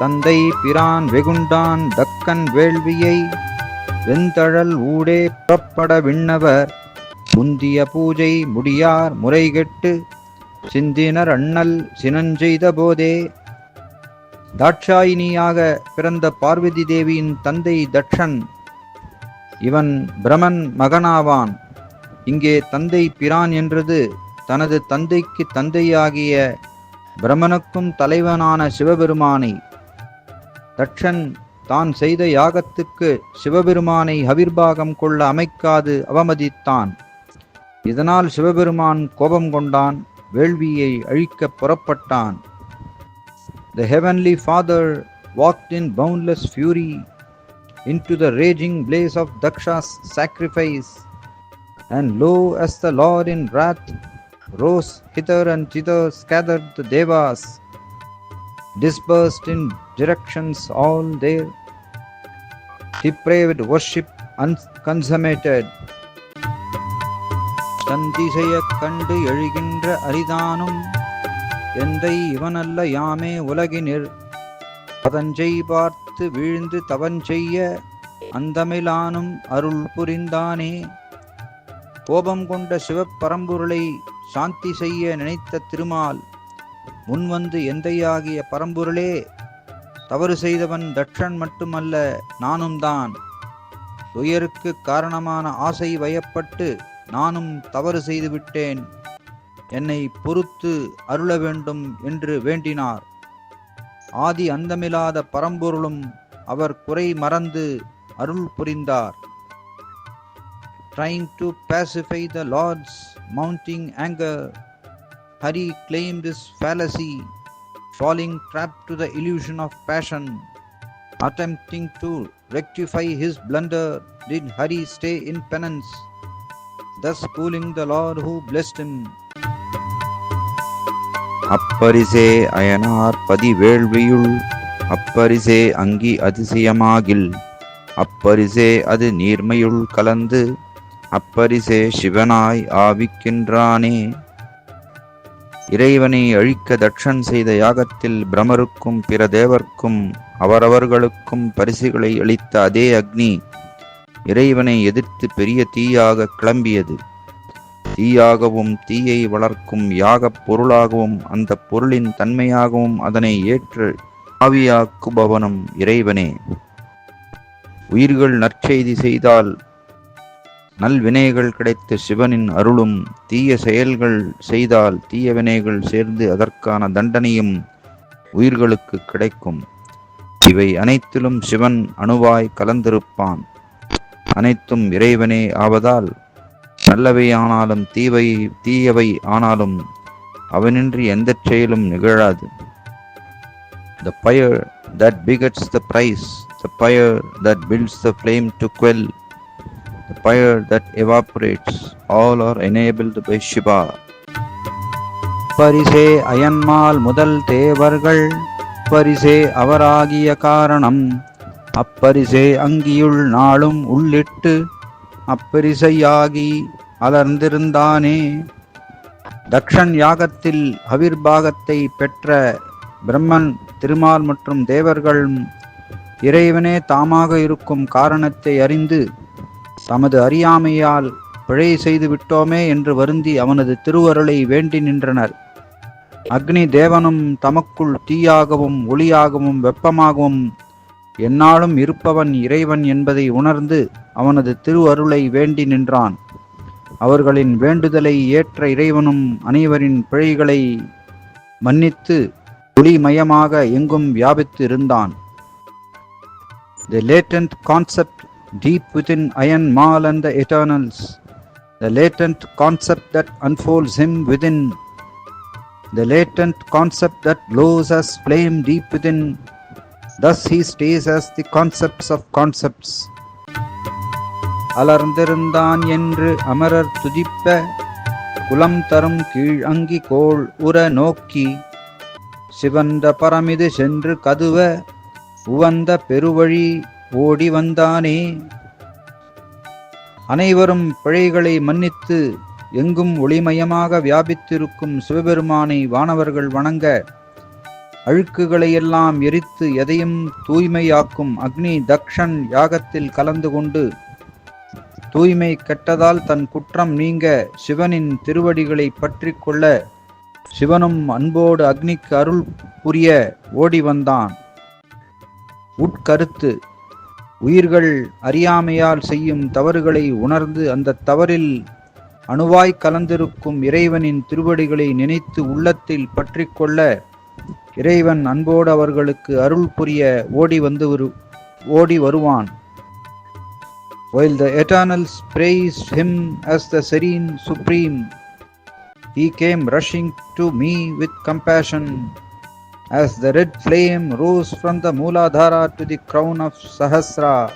தந்தை பிரான் வெகுண்டான் தக்கன் வேள்வியை வெந்தழல் ஊடே புறப்பட விண்ணவர். முந்திய பூஜை முடியார் முறைகெட்டு சிந்தினர் அண்ணல் சினஞ்செய்த போதே. தாட்சாயினியாக பிறந்த பார்வதி தேவியின் தந்தை தட்சன் இவன் பிரமன் மகனாவான். இங்கே தந்தை பிரான் என்றது தனது தந்தைக்கு தந்தையாகிய பிரமனுக்கும் தலைவனான சிவபெருமானை. தட்சன் தான் செய்த யாகத்துக்கு சிவபெருமானை அவிர்பாகம் கொள்ள அமைக்காது அவமதித்தான் இதனால் சிவபெருமான் கோபம் கொண்டான் வேள்வியை அழிக்க புறப்பட்டான் the heavenly father walked in boundless fury into the raging blaze of Daksha's sacrifice and lo as the lord in wrath rose hither and thither scatter the devas dispersed in directions all their depraved worship unconsummated. தந்திசையக் கண்டு எழுகின்ற அரிதானும் எந்தை இவனல்ல யாமே உலகினிர் பதஞ்சை பார்த்து வீழ்ந்து தவஞ்செய்ய அந்தமிலானும் அருள் புரிந்தானே கோபம் கொண்ட சிவப்பரம்பொருளை சாந்தி செய்ய நினைத்த திருமால் முன்வந்து எந்தையாகிய பரம்பொருளே தவறு செய்தவன் தட்சன் மட்டுமல்ல நானும் தான் துயருக்கு காரணமான ஆசை வயப்பட்டு நானும் தவறு செய்துவிட்டேன் என்னை பொறுத்து அருள வேண்டும் என்று வேண்டினார். ஆதி அந்தமில்லாத பரம்பொருளும் அவர் குறை மறந்து அருள் புரிந்தார். Trying to pacify the Lord's mounting anger, Hari claimed his fallacy, falling trapped to the illusion of passion. Attempting to rectify his blunder, did Hari stay in penance, thus fooling the Lord who blessed him. அப்பரிசே Ayanar பதிவேள்வியுள் அப்பரிசே அங்கி அதிசயமாகில் அப்பரிசே அது நீர்மையுள் கலந்து அப்பரிசே சிவனாய் ஆவிக்கின்றானே இறைவனை அழிக்க தட்சன் செய்த யாகத்தில் பிரமருக்கும் பிற தேவர்க்கும் அவரவர்களுக்கும் பரிசுகளை அளித்த அதே அக்னி இறைவனை எதிர்த்து பெரிய தீயாக கிளம்பியது. தீயாகவும் தீயை வளர்க்கும் யாகப் பொருளாகவும் அந்த பொருளின் தன்மையாகவும் அதனை ஏற்று ஆவியாக்குபவனும் இறைவனே. உயிர்கள் நற்செய்தி செய்தால் நல்வினைகள் கிடைத்து சிவனின் அருளும் தீய செயல்கள் செய்தால் தீய வினைகள் சேர்ந்து அதற்கான தண்டனையும் உயிர்களுக்கு கிடைக்கும். இவை அனைத்திலும் சிவன் அணுவாய் கலந்திருப்பான். அனைத்தும் இறைவனே ஆவதால் நல்லவை ஆனாலும் தீவை தீயவை ஆனாலும் அவனின்றி எந்த செயலும் நிகழாது. The fire that begets the praise the fire that builds the flame to quell, fire that evaporates, all are enabled by Shiva. பரிசே அயன்மால் முதல் தேவர்கள் பரிசே அவராகிய காரணம் அப்பரிசே அங்கியுள் நாளும் உள்ளிட்டு அப்பரிசையாகி அலர்ந்திருந்தானே தக்ஷன் யாகத்தில் அவிர்பாகத்தை பெற்ற பிரம்மன் திருமால் மற்றும் தேவர்களும் இறைவனே தாமாக இருக்கும் காரணத்தை அறிந்து தமது அறியாமையால் பிழை செய்து விட்டோமே என்று வருந்தி அவனது திருவருளை வேண்டி நின்றனர். அக்னி தேவனும் தமக்குள் தீயாகவும் ஒளியாகவும் வெப்பமாகவும் எந்நாளும் இருப்பவன் இறைவன் என்பதை உணர்ந்து அவனது திருவருளை வேண்டி நின்றான். அவர்களின் வேண்டுதலை ஏற்ற இறைவனும் அனைவரின் பிழைகளை மன்னித்து ஒளிமயமாக எங்கும் வியாபித்து இருந்தான் the latent concept deep within Iron Mal and the Eternals, the latent concept that unfolds him within, the latent concept that glows as flame deep within, thus he stays as the concepts of concepts. அலர்ந்திருந்தான் என்று அமரர் துதிப்ப குலம் தரும் கீழ் அங்கி கோள் உர நோக்கி சிவந்த பரமிது சென்று கதுவ உவந்த பெருவழி ஓடி வந்தானே. அனைவரும் பிழைகளை மன்னித்து எங்கும் ஒளிமயமாக வியாபித்திருக்கும் சிவபெருமானை வானவர்கள் வணங்க அழுக்குகளை எல்லாம் எரித்து எதையும் தூய்மையாக்கும் அக்னி தக்ஷன் யாகத்தில் கலந்து கொண்டு தூய்மை கெட்டதால் தன் குற்றம் நீங்க சிவனின் திருவடிகளை பற்றி கொள்ள சிவனும் அன்போடு அக்னிக்கு அருள் புரிய ஓடி வந்தான். உட்கருத்து உயிர்கள் அறியாமையால் செய்யும் தவறுகளை உணர்ந்து அந்த தவறில் அணுவாய் கலந்திருக்கும் இறைவனின் திருவடிகளை நினைத்து உள்ளத்தில் பற்றிக்கொள்ள இறைவன் அன்போடு அவர்களுக்கு அருள் புரிய ஓடி வந்து வரு ஓடி வருவான். While the Eternals praised him as the serene supreme, he came rushing to me with compassion. As the red flame rose from the Mooladhara to the crown of Sahasra.